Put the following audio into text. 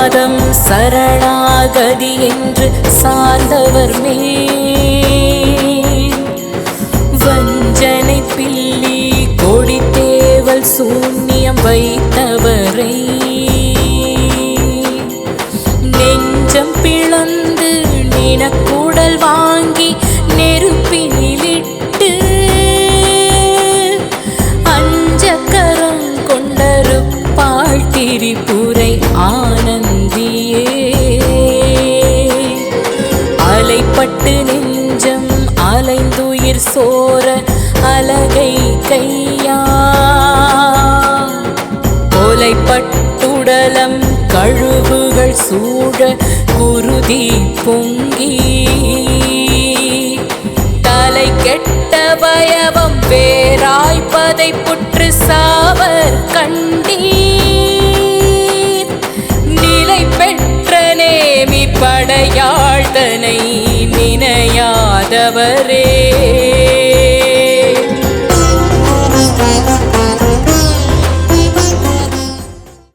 பாதம் சரணாகதி என்று சார்ந்தவர் மேல். வஞ்சனை பில்லி கொடி தேவல் சூன்யம் வைத்தவரை. நெஞ்சம் பிளந்து நினக்கூடல் வாங்கி நெருப்பினிலிட்டு அஞ்சக்கரம் கொண்டருப்பாள் திரிபுரை ஆனந்தியே. அலைப்பட்டு நெஞ்சம் அலைந்துயிர் சோர அலகை கையா. கொலைப்பட்டுடலம் கழுவுகள் சூழ குருதி பொங்கி. தலை கெட்ட பயவம் வேறாய்ப்பதை புற்று சாவர் கண் படையாழ்தனை நினையாதவரே.